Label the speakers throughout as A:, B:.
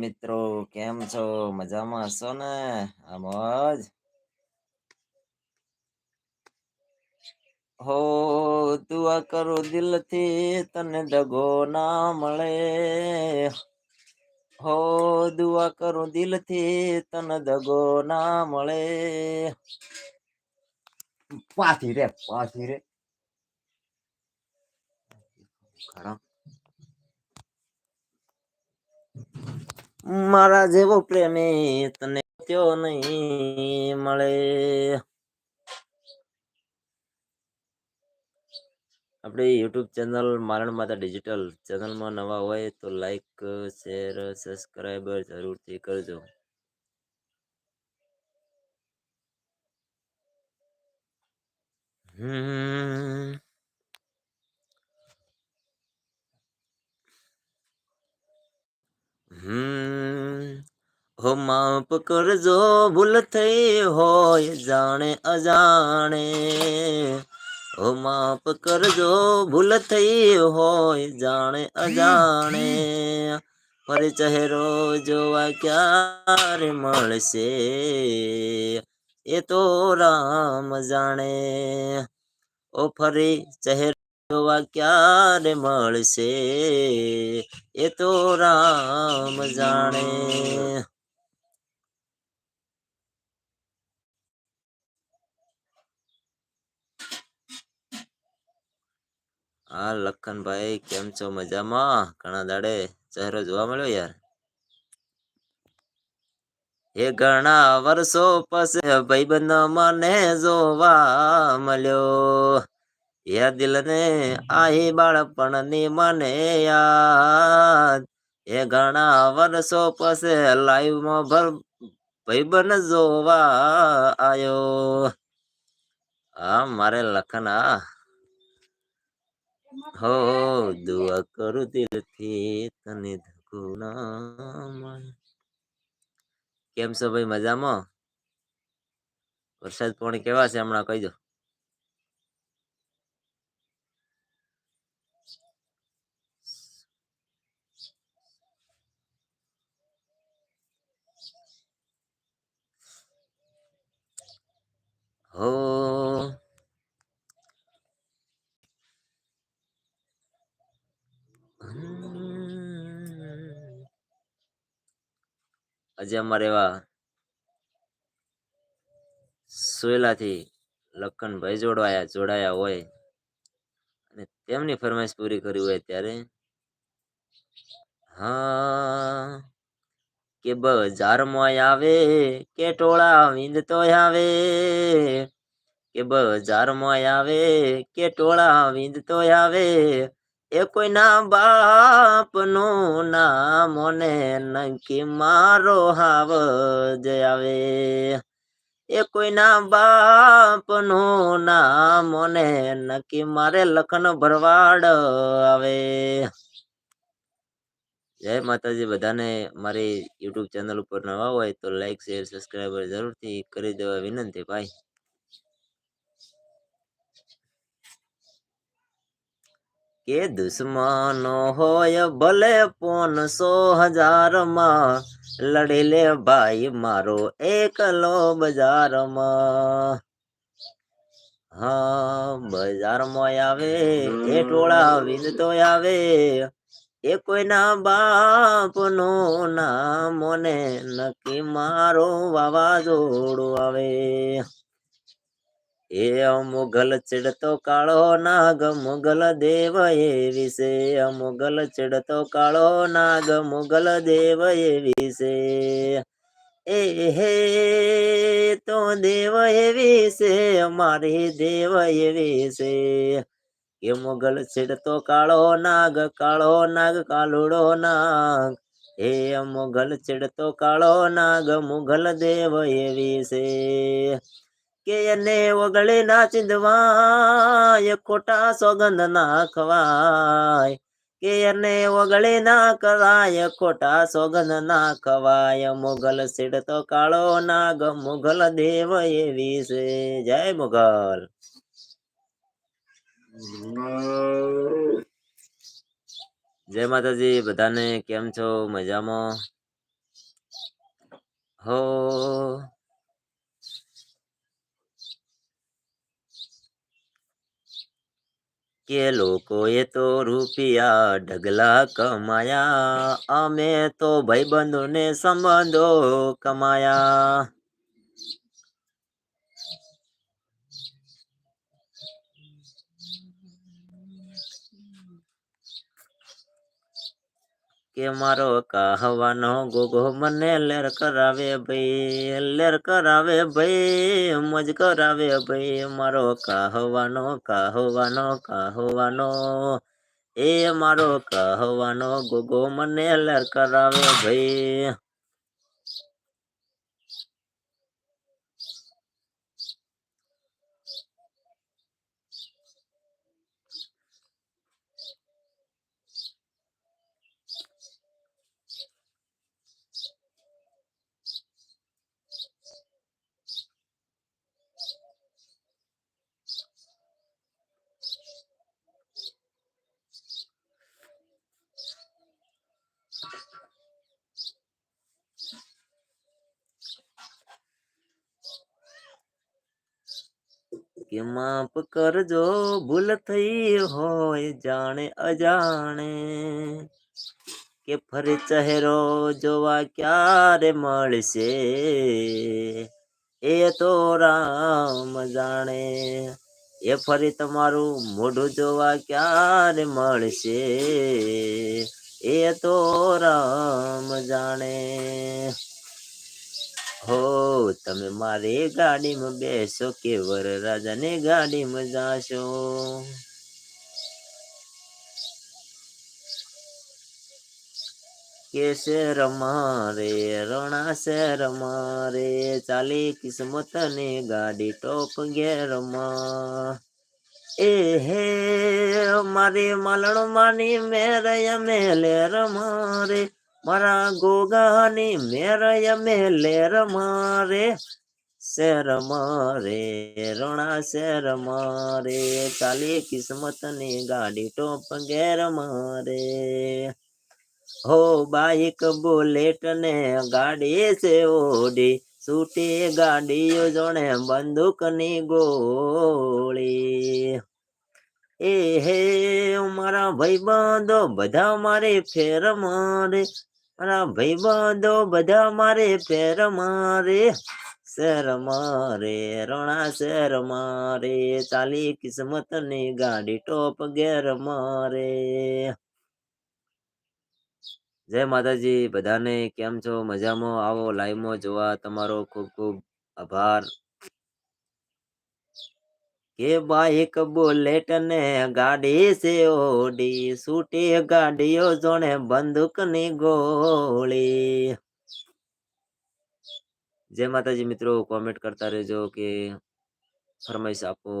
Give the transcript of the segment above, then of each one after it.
A: મિત્રો, કેમ છો? મજામાં હશો ને? આમજ? હો, દુઆ કરો દિલથી, તને દગો ના મળે. હો, દુઆ કરું દિલથી, તને દગો ના મળે. પાથી રે પાથી રે. ખરા મારા જેવો પ્રેમી તને ત્યો નહીં મળે? આપણે યુટ્યુબ ચેનલ મારણ માતા ડિજિટલ ચેનલમાં નવા હોય તો લાઈક, શેર સબસ્ક્રાઈબ જરૂરથી કરજો. હમ. હો માફ કરજો, ભૂલ થઈ હોય જાણે અજાણે. હો માફ કરજો, ભૂલ થઈ હોય જાણે અજાણે. ફરી ચહેરો જોવા ક્યારે મળશે? એ તો રામ જાણે. ઓ ફરી ચહેરો જોવા ક્યારે મળશે? એ તો રામ જાણે. હા લખનભાઈ, કેમ છો મજામાં? ઘણા દાડે ચહેરો જોવા મળ્યો યાર. એ ઘણા વર્ષો પછી ભાઈબંધ મને જોવા મળ્યો. દિલ ને આહી બાળપણની મને યાદ. એ ઘણા વર્ષો પછી લાઈવમાં ભર ભાઈબંધ જોવા આયો. હા, મારે લખન આ હો, દુઆ કરું દિલથી તને ધકુ કેમ છો ભાઈ, મજામાં? વરસાદ પાણી કેવા છે, હમણાં કહી દો. હો આજે અમારે એવા સોયલાથી લખનભાઈ જોડવાયા, જોડાયા હોય અને તેમની ફરમાઈશ પૂરી કરી હોય ત્યારે હા, કે બજારમાં આવે, કે ટોળા વિંદ તો આવે, કે બજારમાં આવે, કે ટોળા વિંદ તો આવે એ કોઈ ના બાપનું નંકી મારો હાવ જ આવે. એ કોઈના બાપનું ના નકી મારે લખન ભરવાડ આવે. જય માતાજી, બધાને મારી યુટ્યુબ ચેનલ ઉપર નવા હોય તો લાઈક, શેર, સબસ્ક્રાઈબર જરૂરથી કરી દેવા વિનંતી. ભાઈ કે દુશ્મનો હોય ભલે પોનસો હજારમાં. લડી લે ભાઈ મારો એકલો બજારમાં. હા, બજારમાં આવે એ ટોળા વિંદતો આવે. એ કોઈના બાપનો ના મને નક્કી મારો વાવાઝોડું આવે. એ મુગલ ચડતો કાળો નાગ મુગલ દેવ એ વિશે. મુગલ ચડતો કાળો નાગ મુગલ દેવ એ વિશે. એ હે તો દેવ એ વિશે, અમારી દેવ એ વિશે. એ મુગલ ચડતો કાળો નાગ કાળો નાગ, કાલુડો નાગ. હે મુગલ ચડતો કાળો નાગ મુગલ દેવ એ છે કે એને ઓગળે ના ચિંદવાય ખોટા સોગંદ ના ખવાય કે એને ઓગળે ના કરાય ખોટા સોગંદ ના ખવાય મુગલ તો કાળો નાગ મુગલ દેવ એવી છે જય મુગલ જય માતાજી બધાને કેમ છો મજામાં હો કે લોકોએ તો રૂપિયા ઢગલા કમાયા. અમે તો ભાઈબંધોને સંબંધો કમાયા. કે મારો કહવાનો ગોગો મને લેર કરાવે ભાઈ, લેર કરાવે ભાઈ, મોજ કરાવે ભાઈ, મારો કહવાનો કહવાનો કહવાનો. એ મારો કહવાનો ગોગો મને લેર કરાવે ભાઈ. કે માફ કરજો, ભૂલ થઈ હોય જાણે અજાણે. કે ફરી ચહેરો જોવા ક્યારે મળશે? એ તો રામ જાણે. એ ફરી તમારું મોઢું જોવા ક્યારે મળશે? એ તો રામ જાણે. હો, તમે મારી ગાડીમાં બેસો કે વરરાજાની ગાડીમાં જાશો? કે શેર મારે, રણા શેર મારે ચાલી કિસ્મત ને ગાડી ટોપ ગેરમાં. એ હે, મારી મલણ માની મેરય મેલેર મારે મારા ગોગાની મેરય મેલેર મારે શેર મારે રણા શેર મારે ચાલી કિસ્મતની ગાડી ટોપ ગેર મારે હો બાઈક બુલેટ ને ગાડી છે ઓડી છૂટી ગાડીઓ જોણે બંદૂકની ગોળી એ હે મારા ભાઈબંધો બધા મારે ફેર મારે મારા ભાઈબંધો બધા મારે ફેર મારે, શેર મારે, રણા શેર મારે, ચાલી કિસ્મતની ગાડી ટોપ ગેર મારે. જય માતાજી, બધાને કેમ છો? મજામાં? આવો લાઈવમાં જોવા તમારો ખૂબ ખૂબ આભાર. કે બાઈક બુલેટ ને ગાડી છે ઓડી છૂટી ગાડીઓ જોણે બંદૂકની ગોળી જય માતાજી મિત્રો કોમેન્ટ કરતા રહેજો કે ફરમાઈશ આપો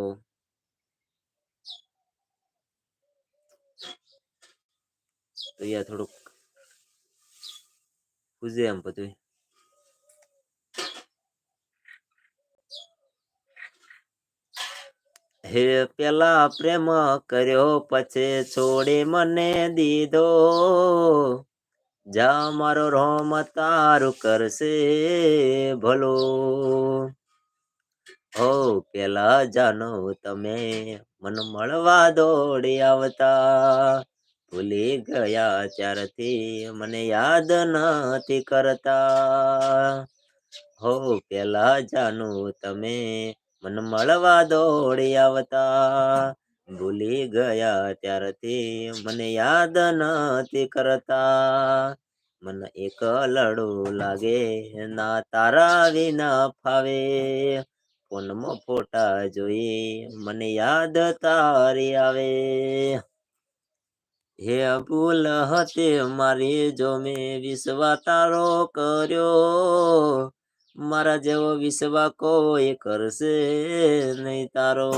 A: તો યાર થોડુંક પૂજે એમ બધું હે પેલા પ્રેમ કર્યો પછી છોડી મને દીધો. જા મારો રોમ તારું કરશે ભલો. હો પેલા જાનો તમે મન મળવા દોડી આવતા. ભૂલી ગયા ત્યારથી મને યાદ નથી કરતા. હો પેલા જાનું તમે મન મળવા દોડી આવતા ભૂલી ગયા ત્યારથી મને યાદ નથી કરતા. મને એક લડું લાગે ના તારા વિના ફાવે. ફોનમાં ફોટા જોઈ મને યાદ તારી આવે. હે ભૂલ હતી મારી જો મેં વિશ્વા તારો કર્યો. મારા જેવો વિશ્વા કોઈ કરશે નહીં તારો.